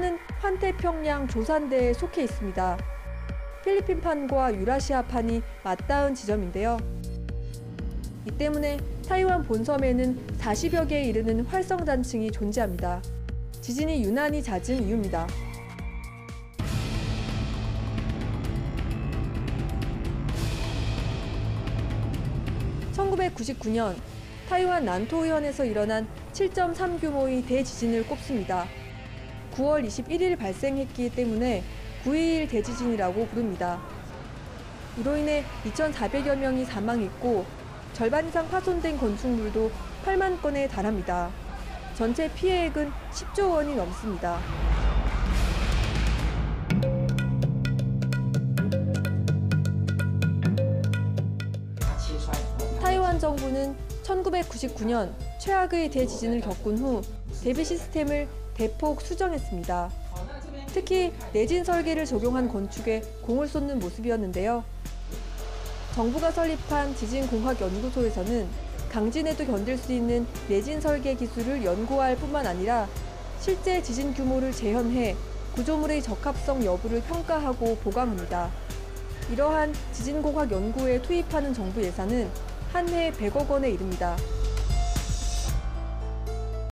남태평양 조산대에 속해 있습니다. 필리핀판과 유라시아판이 맞닿은 지점인데요. 이 때문에 타이완 본섬에는 40여 개에 이르는 활성단층이 존재합니다. 지진이 유난히 잦은 이유입니다. (1999년) 타이완 난토현에서 일어난 7.3 규모의 대지진을 꼽습니다. 9월 21일 발생했기 때문에 9.21 대지진이라고 부릅니다. 이로 인해 2,400여 명이 사망했고 절반 이상 파손된 건축물도 8만 건에 달합니다. 전체 피해액은 10조 원이 넘습니다. 타이완 정부는 1999년 최악의 대지진을 겪은 후 대비 시스템을 대폭 수정했습니다. 특히 내진 설계를 적용한 건축에 공을 쏟는 모습이었는데요. 정부가 설립한 지진공학연구소에서는 강진에도 견딜 수 있는 내진 설계 기술을 연구할 뿐만 아니라 실제 지진 규모를 재현해 구조물의 적합성 여부를 평가하고 보강합니다. 이러한 지진공학 연구에 투입하는 정부 예산은 한 해 100억 원에 이릅니다.